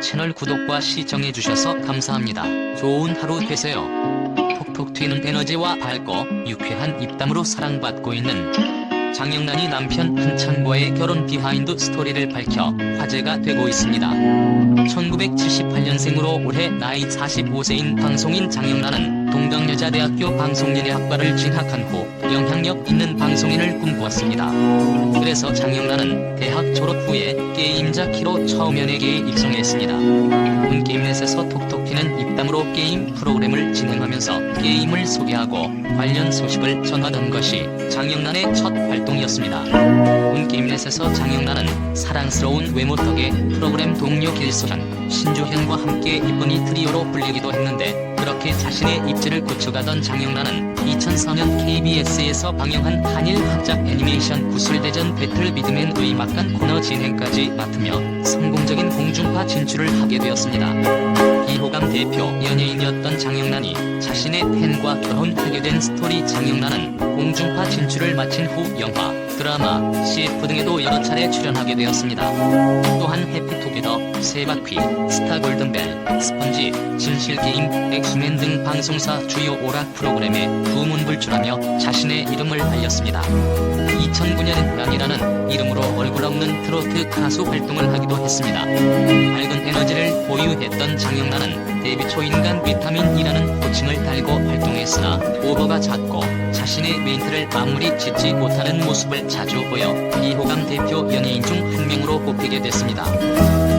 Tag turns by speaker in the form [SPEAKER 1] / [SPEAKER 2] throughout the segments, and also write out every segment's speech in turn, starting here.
[SPEAKER 1] 채널 구독과 시청해주셔서 감사합니다. 좋은 하루 되세요. 톡톡 튀는 에너지와 밝고 유쾌한 입담으로 사랑받고 있는 장영란이 남편 한창과의 결혼 비하인드 스토리를 밝혀 화제가 되고 있습니다. 1978년생으로 올해 나이 45세인 방송인 장영란은 동덕여자대학교 방송연예학과를 진학한 후 영향력 있는 방송인을 꿈꾸었습니다. 그래서 장영란은 대학 졸업 후에 게임자 키로 처음 연예계에 입성했습니다. 온게임넷에서 톡톡 튀는 입담으로 게임 프로그램을 진행하면서 게임을 소개하고 관련 소식을 전하던 것이 장영란의 첫 활동이었습니다. 온게임넷에서 장영란은 사랑스러운 외모 덕에 프로그램 동료 길소현, 신주현과 함께 이쁜이 트리오로 불리기도 했는데 그렇게 자신의 입지를 고쳐가던 장영란은 2004년 KBS에서 방영한 한일 합작 애니메이션 구슬대전 배틀 비드맨의 막간 코너 진행까지 맡으며 성공적인 공중파 진출을 하게 되었습니다. 이호감 대표 연예인이었던 장영란이 자신의 팬과 결혼하게 된 스토리 장영란은 공중파 진출을 마친 후 영화, 드라마, CF 등에도 여러 차례 출연하게 되었습니다. 또한 해피투게더, 세바퀴, 스타 골든벨, 스펀지, 진실게임, 엑스맨 등 방송사 주요 오락 프로그램에 두문불출하며 자신의 이름을 알렸습니다. 2009년엔 난이라는 이름으로 얼굴 없는 트로트 가수 활동을 하기도 했습니다. 밝은 에너지를 보유했던 장영란은 데뷔 초 인간 비타민이라는 호칭을 달고 활동했으나 오버가 잦고 자신의 멘트를 아무리 짓지 못하는 모습을 자주 보여 비호감 대표 연예인 중 한 명으로 뽑히게 됐습니다.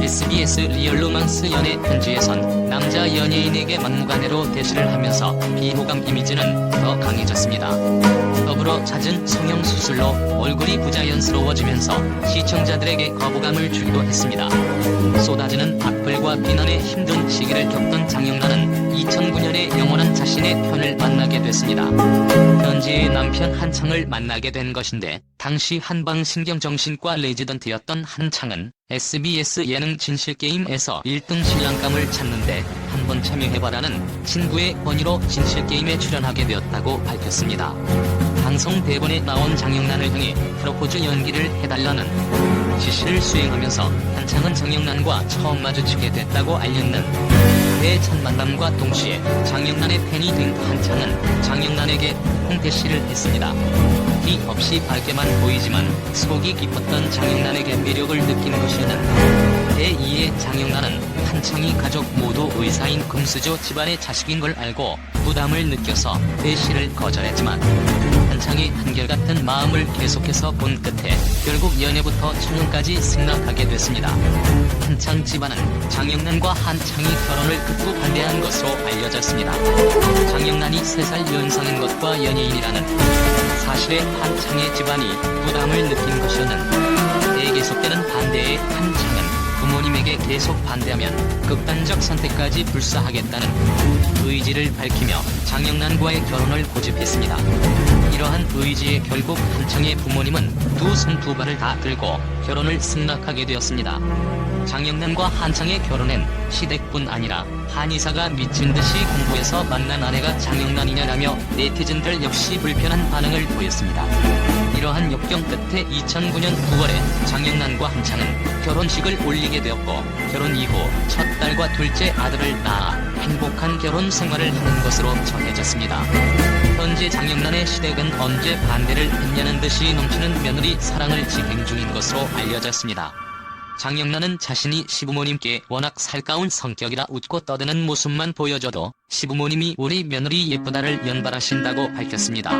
[SPEAKER 1] SBS 리얼로망스 연애 편지에선 남자 연예인에게 막무가내로 대시를 하면서 비호감 이미지는 더 강해졌습니다. 더불어 잦은 성형 수술로 얼굴이 부자연스러워지면서 시청자들에게 거부감을 주기도 했습니다. 쏟아지는 악플과 비난의 힘든 시기를 겪던 장영란은 2009년에 영원한 자신의 편을 만나게 됐습니다. 현재의 남편 한창을 만나게 된 것인데 당시 한방신경정신과 레지던트였던 한창은 SBS 예능 진실게임에서 1등 신랑감을 찾는데 한번 참여해봐라는 친구의 권유로 진실게임에 출연하게 되었다고 밝혔습니다. 방송 대본에 나온 장영란을 향해 프로포즈 연기를 해달라는 지시를 수행하면서 한창은 장영란과 처음 마주치게 됐다고 알렸는 그의 첫 만남과 동시에 장영란의 팬이 된 한창은 장영란에게 홍대시를 했습니다. 티 없이 밝게만 보이지만 속이 깊었던 장영란에게 매력을 느낀 것이었는데 제2의 장영란은 한창이 가족 모두 의사인 금수저 집안의 자식인 걸 알고 부담을 느껴서 대시를 거절했지만 한창이 한결같은 마음을 계속해서 본 끝에 결국 연애부터 청혼까지 승낙하게 됐습니다. 한창 집안은 장영란과 한창이 결혼을 극구 반대한 것으로 알려졌습니다. 장영란이 3살 연상인 것과 연예인이라는 사실에 한창의 집안이 부담을 느낀 것이었는데 계속되는 반대에 부모님에게 계속 반대하면 극단적 선택까지 불사하겠다는 의지를 밝히며 장영란과의 결혼을 고집했습니다. 이러한 의지에 결국 한창의 부모님은 두 손 두 발을 다 들고 결혼을 승낙하게 되었습니다. 장영란과 한창의 결혼엔 시댁뿐 아니라 한의사가 미친 듯이 공부해서 만난 아내가 장영란이냐라며 네티즌들 역시 불편한 반응을 보였습니다. 이러한 역경 끝에 2009년 9월에 장영란과 한창은 결혼식을 올리게 되었고 결혼 이후 첫 딸과 둘째 아들을 낳아 행복한 결혼 생활을 하는 것으로 전해졌습니다. 현재 장영란의 시댁은 언제 반대를 했냐는 듯이 넘치는 며느리 사랑을 진행 중인 것으로 알려졌습니다. 장영란은 자신이 시부모님께 워낙 살가운 성격이라 웃고 떠드는 모습만 보여줘도 시부모님이 우리 며느리 예쁘다를 연발하신다고 밝혔습니다.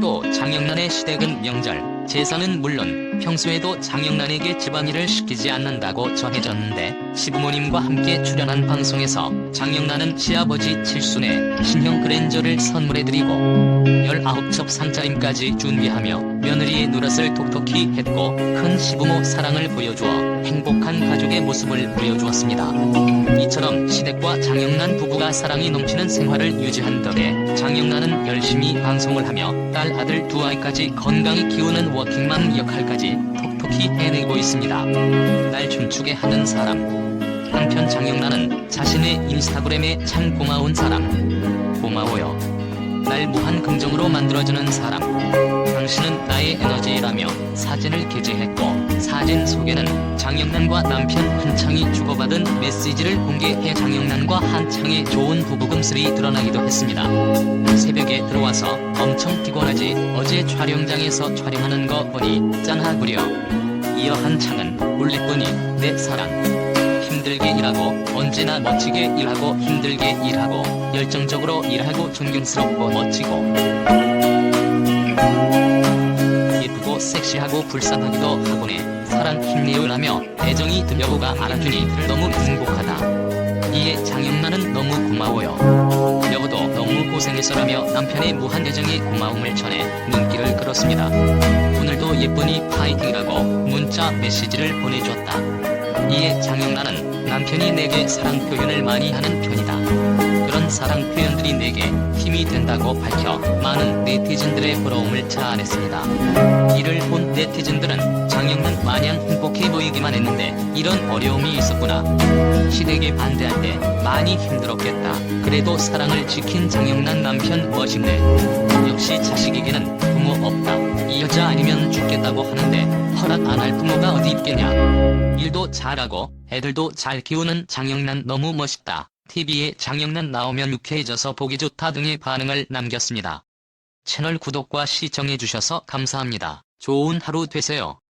[SPEAKER 1] 또 장영란의 시댁은 명절, 제사는 물론 평소에도 장영란에게 집안일을 시키지 않는다고 전해졌는데 시부모님과 함께 출연한 방송에서 장영란은 시아버지 칠순에 신형 그랜저를 선물해드리고 19첩 상차림까지 준비하며 며느리의 노릇을 톡톡히 했고 큰 시부모 사랑을 보여주어 행복한 가족의 모습을 보여주었습니다. 이처럼 시댁과 장영란 부부가 사랑이 넘치는 생활을 유지한 덕에 장영란은 열심히 방송을 하며 딸 아들 두 아이까지 건강히 키우는 워킹맘 역할까지 톡톡히 해내고 있습니다. 날 춤추게 하는 사람 한편 장영란은 자신의 인스타그램에 참 고마운 사람 고마워요 날 무한 긍정으로 만들어주는 사람 나의 에너지라며 사진을 게재했고 사진 속에는 장영란과 남편 한창이 주고받은 메시지를 공개해 장영란과 한창의 좋은 부부금슬이 드러나기도 했습니다. 새벽에 들어와서 엄청 피곤하지 어제 촬영장에서 촬영하는 거 보니 짠하구려. 이어 한창은 울리뿐이 내 사랑. 힘들게 일하고 언제나 멋지게 일하고 힘들게 일하고 열정적으로 일하고 존경스럽고 멋지고 섹시하고 불쌍하기도 하고네 사랑 힘내요라며 애정이 든 여보가 알아주니 너무 행복하다. 이에 장영란은 너무 고마워요. 여보도 너무 고생했어라며 남편의 무한 애정에 고마움을 전해 눈길을 끌었습니다. 오늘도 예쁜이 파이팅이라고 문자 메시지를 보내줬다. 이에 장영란은 남편이 내게 사랑 표현을 많이 하는 편이다. 그런 사랑 표현들이 내게 힘이 된다고 밝혀 많은 네티즌들의 부러움을 자아냈습니다. 이를 본 네티즌들은 장영란 마냥 행복해 보이기만 했는데 이런 어려움이 있었구나. 시댁에 반대할 때 많이 힘들었겠다. 그래도 사랑을 지킨 장영란 남편 멋있네. 역시 자식에게는 부모 없다. 이 여자 아니면 죽겠다고 하는데 허락 안 할 부모가 어디 있겠냐. 일도 잘하고 애들도 잘 키우는 장영란 너무 멋있다. TV에 장영란 나오면 유쾌해져서 보기 좋다 등의 반응을 남겼습니다. 채널 구독과 시청해주셔서 감사합니다. 좋은 하루 되세요.